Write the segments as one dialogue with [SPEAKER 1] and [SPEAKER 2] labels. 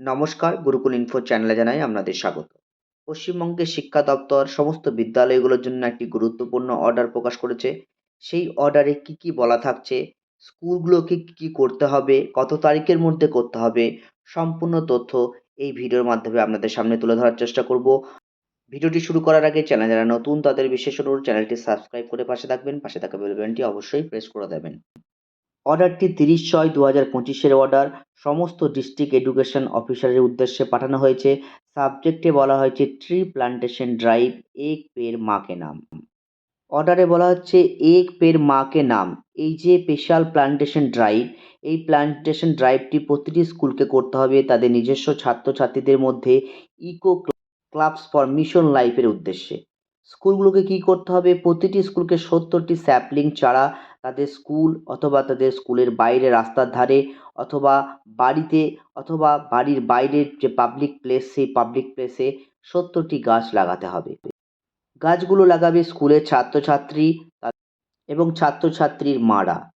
[SPEAKER 1] নমস্কার, গুরুকুল ইনফো চ্যানেলে জানাই আপনাদের স্বাগত। পশ্চিমবঙ্গের শিক্ষা দপ্তর সমস্ত বিদ্যালয়গুলোর জন্য একটি গুরুত্বপূর্ণ অর্ডার প্রকাশ করেছে। সেই অর্ডারে কি কি বলা থাকছে? স্কুলগুলোকে কি কি করতে হবে? কত তারিখের মধ্যে করতে হবে? সম্পূর্ণ তথ্য এই ভিডিওর মাধ্যমে আপনাদের সামনে তুলে ধরার চেষ্টা করব। ভিডিওটি শুরু করার আগে চ্যানেল যারা নতুন, তাদের বিশেষ অনুরোধ চ্যানেলটি সাবস্ক্রাইব করে পাশে থাকবেন। পাশে থাকা বেল বাটনটি অবশ্যই প্রেস করে দেবেন। অর্ডারটি তিরিশ ছয় দু হাজার পঁচিশের অর্ডার সমস্ত ডিস্ট্রিক্ট এডুকেশন অফিসারের উদ্দেশ্যে পাঠানো হয়েছে। সাবজেক্টে বলা হয়েছে ট্রি প্লান্টেশন ড্রাইভ এক পের মাকে নাম। অর্ডারে বলা হচ্ছে এক পের মাকে নাম। এই যে স্পেশাল প্লান্টেশন ড্রাইভ এই প্লান্টেশন ড্রাইভটি প্রতিটি স্কুলকে করতে হবে তাদের নিজস্ব ছাত্রছাত্রীদের মধ্যে ইকো ক্লাবস ফর মিশন লাইফের উদ্দেশ্যে। স্কুলগুলোকে কি করতে হবে? প্রতিটি স্কুলকে সত্তরটি স্যাপলিং চারা তাদের স্কুল অথবা তাদের স্কুলের বাইরে রাস্তার ধারে অথবা বাড়িতে অথবা বাড়ির বাইরের যে পাবলিক প্লেস সেই পাবলিক প্লেসে সত্তরটি গাছ লাগাতে হবে। গাছগুলো লাগাবে স্কুলের ছাত্রছাত্রী এবং ছাত্রছাত্রীর মারা।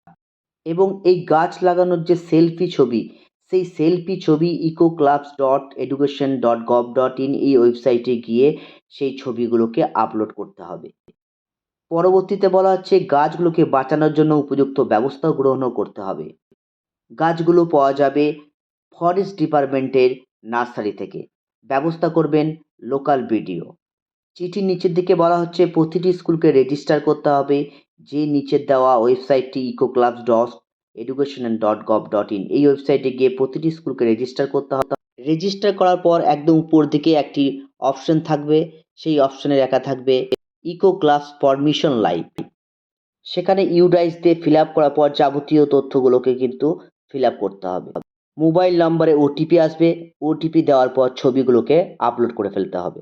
[SPEAKER 1] এবং এই গাছ লাগানোর যে সেলফি ছবি সেই সেলফি ছবি eco clubs dot education dot gov dot in এই ওয়েবসাইটে গিয়ে সেই ছবিগুলোকে আপলোড করতে হবে। পরবর্তীতে বলা হচ্ছে গাছগুলোকে বাঁচানোর জন্য উপযুক্ত ব্যবস্থা গ্রহণও করতে হবে। গাছগুলো পাওয়া যাবে ফরেস্ট ডিপার্টমেন্টের নার্সারি থেকে। ব্যবস্থা করবেন লোকাল বিডিও চিঠির নিচের দিকে বলা হচ্ছে প্রতিটি স্কুলকে রেজিস্টার করতে হবে। যে নিচের দেওয়া ওয়েবসাইটটি eco clubs dot education dot gov dot in এই ওয়েবসাইটে গিয়ে প্রতিটি স্কুলকে রেজিস্টার করতে হবে। রেজিস্টার করার পর একদম উপর দিকে একটি অপশন থাকবে, সেই অপশনে লেখা থাকবে ইকো ক্লাস পারমিশন লাইভ সেখানে ইউডাইস দিয়ে ফিল আপ করার পর যাবতীয় তথ্যগুলোকে কিন্তু ফিল আপ করতে হবে। মোবাইল নম্বরে ওটিপি আসবে ওটিপি দেওয়ার পর ছবিগুলোকে আপলোড করে ফেলতে হবে।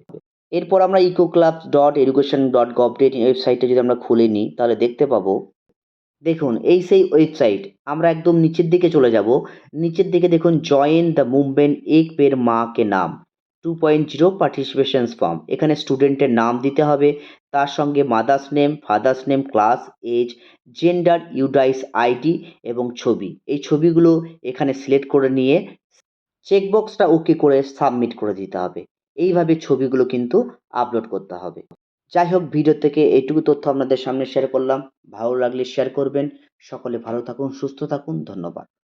[SPEAKER 1] এরপর আমরা eco club dot education dot gov dot ওয়েবসাইটটা যদি আমরা খুলে নিই, তাহলে দেখতে পাবো দেখুন, এই সেই ওয়েবসাইট আমরা একদম নিচের দিকে চলে যাব। নিচের দিকে দেখুন জয়েন দ্য মুভমেন্ট এক পের মা কে নাম two point zero participations form এখানে স্টুডেন্টের নাম দিতে হবে। তার সঙ্গে mother's name father's name class age gender UDISE ID এবং ছবি। এই ছবিগুলো এখানে সিলেক্ট করে নিয়ে চেকবক্সটা ওকে করে সাবমিট করে দিতে হবে। এইভাবে ছবিগুলো কিন্তু আপলোড করতে হবে। যাই হোক ভিডিও থেকে এইটুকু তথ্য আপনাদের সামনে শেয়ার করলাম। ভালো লাগলে শেয়ার করবেন। সকলে ভালো থাকুন, সুস্থ থাকুন। ধন্যবাদ।